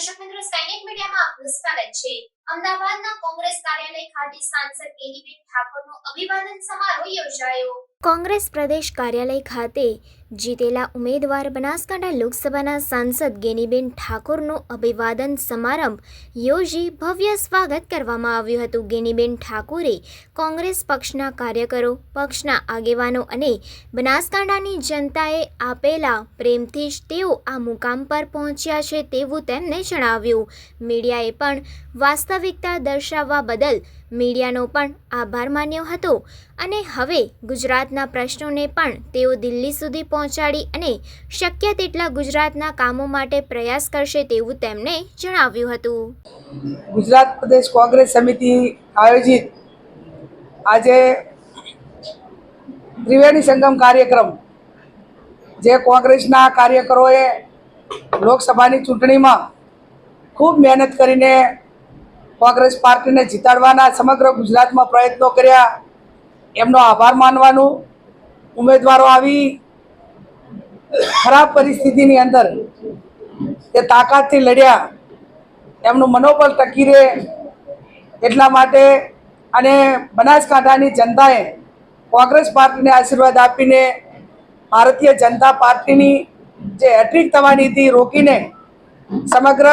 દર્શક મિત્રો સૈનિક મીડિયામાં આપનું સ્વાગત છે અમદાવાદના કોંગ્રેસ કાર્યાલય ખાતે સાંસદ ગેનીબેન ઠાકોરનો અભિવાદન સમારોહ યોજાયો. કોંગ્રેસ પ્રદેશ કાર્યાલય ખાતે જીતેલા ઉમેદવાર બનાસકાંઠા લોકસભાના સાંસદ ગેનીબેન ઠાકોરનો અભિવાદન સમારંભ યોજી ભવ્ય સ્વાગત કરવામાં આવ્યું હતું. ગેનીબેન ઠાકોરે કોંગ્રેસ પક્ષના કાર્યકરો, પક્ષના આગેવાનો અને બનાસકાંઠાની જનતાએ આપેલા પ્રેમથી જ તેઓ આ મુકામ પર પહોંચ્યા છે તેવું તેમને જણાવ્યું. મીડિયાએ પણ વાસ્તવિકતા દર્શાવવા બદલ મીડિયાનો પણ આભાર માન્યો હતો અને હવે ગુજરાતના પ્રશ્નોને પણ તેઓ દિલ્હી સુધી પહોંચાડી અને શક્ય તેટલા ગુજરાતના કામો માટે પ્રયાસ કરશે તેવું તેમણે જણાવ્યું હતું. ગુજરાત પ્રદેશ કોંગ્રેસ સમિતિ આયોજિત આજે ત્રિવેણી સંગમ કાર્યક્રમ, જે કોંગ્રેસના કાર્યકરોએ લોકસભાની ચૂંટણીમાં ખૂબ મહેનત કરીને કોંગ્રેસ પાર્ટીને જીતાડવાના સમગ્ર ગુજરાતમાં પ્રયત્નો કર્યા. એમનો આભાર માનવાનું. ઉમેદવારો આવી ખરાબ પરિસ્થિતિની અંદર તે તાકાતથી લડ્યા. એમનું મનોબળ ટકી રહે એટલા માટે અને બનાસકાંઠાની જનતાએ કોંગ્રેસ પાર્ટીને આશીર્વાદ આપીને ભારતીય જનતા પાર્ટીની જે હેટ્રિક થવાની હતી રોકીને સમગ્ર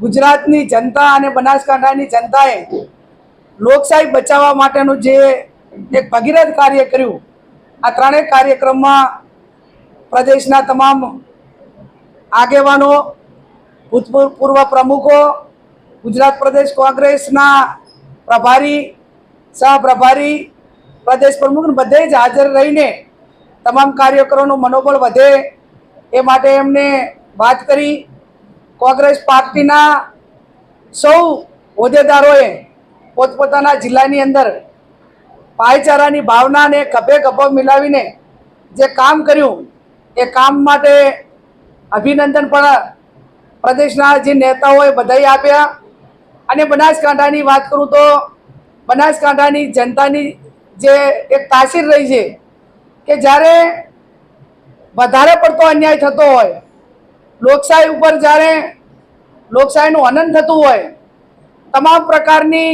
ગુજરાતની જનતા અને બનાસકાંઠાની જનતાએ લોકશાહી બચાવવા માટેનું જે એક ભગીરથ કાર્ય કર્યું, આ ત્રણેય કાર્યક્રમમાં પ્રદેશના તમામ આગેવાનો, ભૂતપૂર્વ પ્રમુખો, ગુજરાત પ્રદેશ કોંગ્રેસના પ્રભારી સહપ્રભારી પ્રદેશ પ્રમુખ બધે જ હાજર રહીને તમામ કાર્યકરોનું મનોબળ વધે એ માટે એમને વાત કરી. કોંગ્રેસ પાર્ટીના સૌ હોદ્દેદારોએ પોતપોતાના જિલ્લાની અંદર ભાઈચારાની ભાવનાને ખભે ખભો મિલાવીને જે કામ કર્યું, એ કામ માટે અભિનંદન પણ પ્રદેશના જે નેતાઓએ બધાઈ આપ્યા. અને બનાસકાંઠાની વાત કરું તો બનાસકાંઠાની જનતાની જે એક તાસીર રહી છે કે જ્યારે વધારે પડતો અન્યાય થતો હોય, લોકશાહી ઉપર જ્યારે લોકશાહીનું હનન થતું હોય, તમામ પ્રકારની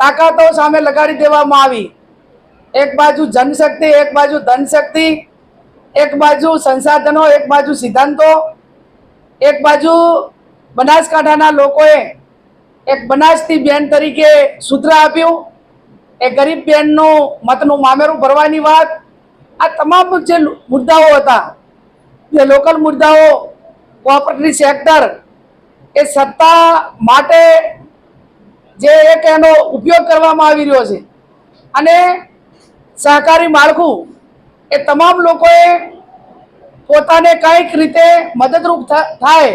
તાકાતો સામે લગાડી દેવામાં આવી. એક બાજુ જનશક્તિ, એક બાજુ ધનશક્તિ, એક બાજુ સંસાધનો, એક બાજુ સિદ્ધાંતો, એક બાજુ બનાસકાંઠાના લોકોએ એક બનાસતી બેન તરીકે સૂત્ર આપ્યું. એ ગરીબ બેનનું મતનું મામેરું ભરવાની વાત. આ તમામ જે મુદ્દાઓ હતા, જે લોકલ મુદ્દાઓ, કોઓપરેટિવ સેક્ટર એ સત્તા માટે જે એક એનો ઉપયોગ કરવામાં આવી રહ્યો છે. અને સહકારી માળખું એ તમામ લોકોએ પોતાને કંઈક રીતે મદદરૂપ થાય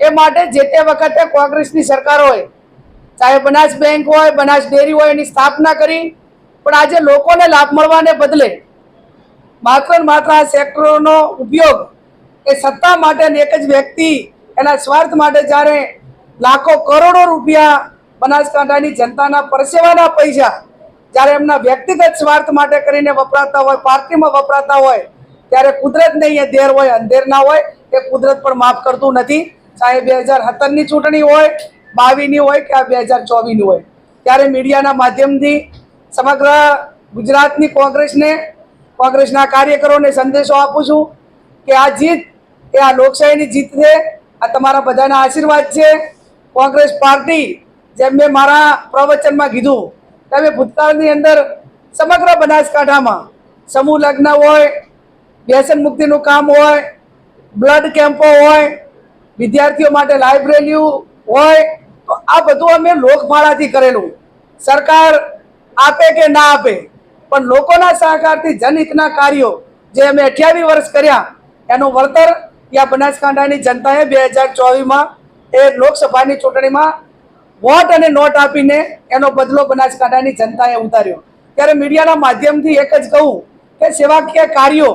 એ માટે જે તે વખતે કોંગ્રેસની સરકાર હોય, ચાહે બનાસ બેંક હોય, બનાસ ડેરી હોય એની સ્થાપના કરી, પણ આજે લોકોને લાભ મળવાને બદલે માત્ર માત્ર આ સેક્ટરોનો ઉપયોગ એ સત્તા માટેની એક જ વ્યક્તિ એના સ્વાર્થ માટે જ્યારે લાખો કરોડો રૂપિયા બનાસકાંઠાની જનતાના પરસેવાના પૈસા જ્યારે એમના વ્યક્તિગત સ્વાર્થ માટે કરીને વપરાતા હોય, પાર્ટીમાં વપરાતા હોય, ત્યારે કુદરતને અહીંયા ધેર હોય, અંધેર ના હોય, એ કુદરત પણ માફ કરતું નથી. ચાહે બે હજાર સત્તરની ચૂંટણી હોય, બાવીની હોય કે આ બે હજાર ચોવીસની હોય, ત્યારે મીડિયાના માધ્યમથી સમગ્ર ગુજરાતની કોંગ્રેસને, કોંગ્રેસના કાર્યકરોને સંદેશો આપું છું કે આ જીત, એ આ લોકશાહીની જીત છે. આ તમારા બધાના આશીર્વાદ છે. કોંગ્રેસ પાર્ટી જેમ મેં મારા પ્રવચનમાં કીધું, તમે ભૂતકાળની અંદર સમગ્ર બનાસકાંઠામાં સમૂહ લગ્ન હોય, વ્યસન મુક્તિનું કામ હોય, બ્લડ કેમ્પો હોય, વિદ્યાર્થીઓ માટે લાઇબ્રેરીઓ હોય, તો આ બધું અમે લોકમાળાથી કરેલું. સરકાર આપે કે ના આપે, પણ લોકોના સહકારથી જનહિતના કાર્યો જે અમે અઠ્યાવીસ વર્ષ કર્યા, એનું વળતર યા બનાસકાંઠાની જનતાએ બે હજાર ચોવીસમાં એ લોકસભાની ચૂંટણીમાં વોટ અને નોટ આપીને એનો બદલો બનાસકાંઠાની જનતાએ ઉતાર્યો. ત્યારે મીડિયાના માધ્યમથી એક જ કહું કે સેવાકીય કાર્યો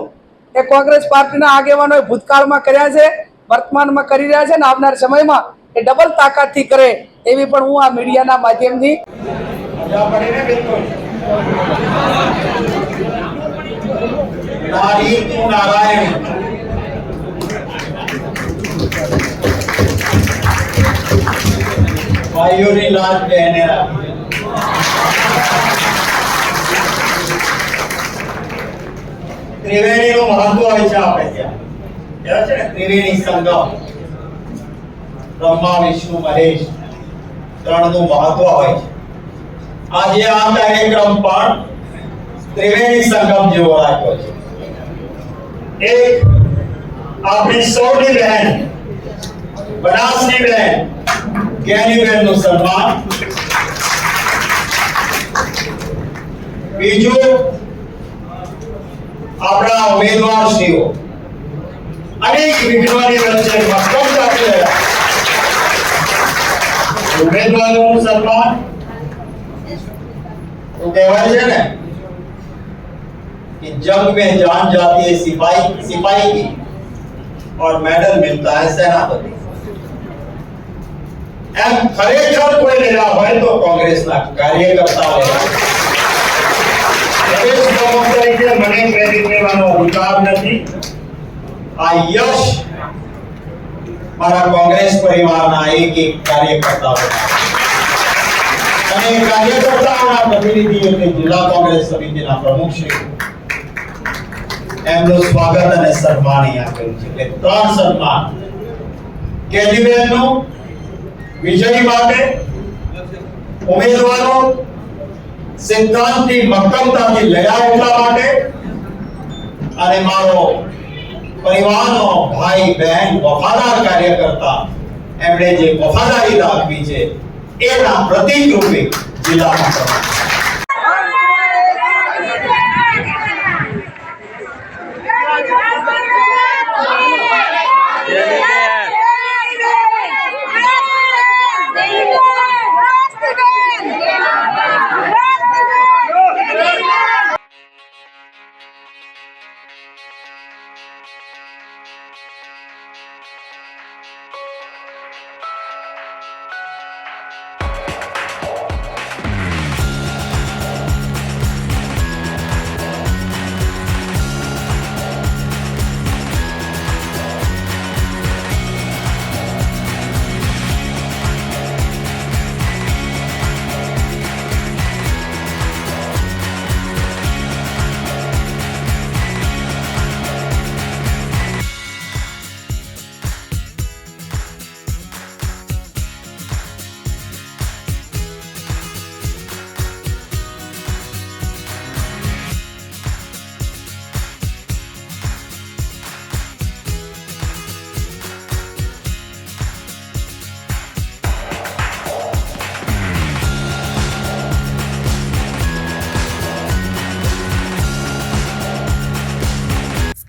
એ કોંગ્રેસ પાર્ટીના આગેવાનોએ ભૂતકાળમાં કર્યા છે, વર્તમાનમાં કરી રહ્યા છે અને આવનાર સમયમાં એ ડબલ તાકાતથી કરે એવી પણ હું આ મીડિયાના માધ્યમથી નારાયણ. ભાઈઓની લાજ બહેને રાખી. ત્રિવેણી નું મહત્વ હોય છે આપણે ત્યાં. છે ને? ત્રિવેણી સંગમ બ્રહ્મા, વિષ્ણુ, મહેશ ત્રણનું મહત્વ હોય છે. આજે આ કાર્યક્રમ પણ ત્રિવેણી સંગમ જેવો રાખ્યો છે. એક આપણી સૌની બહેન, બનાસની બહેન જ્ઞાની બહેનનું સન્માન બીજું આપણા ઉમેદવારશ્રીઓ અનેક વિઘ્નોની વચ્ચે મક્કમતાથી લડ્યા ઉમેદવારોનું સન્માન તો કહેવાય છે ને कि जंग में जान जाती है सिपाही सिपाही की और मेडल मिलता है सेनापति એમ ખરેખર કોઈ લેવા હોય તો કોંગ્રેસના કાર્યકર્તા પ્રમુખ તરીકે મને ક્રેડિટ લેવાનો અધિકાર નથી. આ યશ મારા કોંગ્રેસ પરિવારના એક એક કાર્યકર્તાઓ. અને કાર્યકર્તાઓના પ્રતિનિધિઓ કે જિલ્લા કોંગ્રેસ સમિતિના પ્રમુખશ્રી એમનું સ્વાગત અને સન્માન અહીંયા કર્યું છે. એટલે ત્રણ સન્માન. કેજીબેનનું વિજય માટે ઉમેદવારો સિદ્ધાંતની મક્કમતાથી લડ્યા એટલા માટે અને મારો પરિવારનો ભાઈ, બહેન, વફાદાર કાર્યકર્તા, એમણે જે વફાદારી દાખવી છે, એના પ્રતિક રૂપે જિલ્લામાં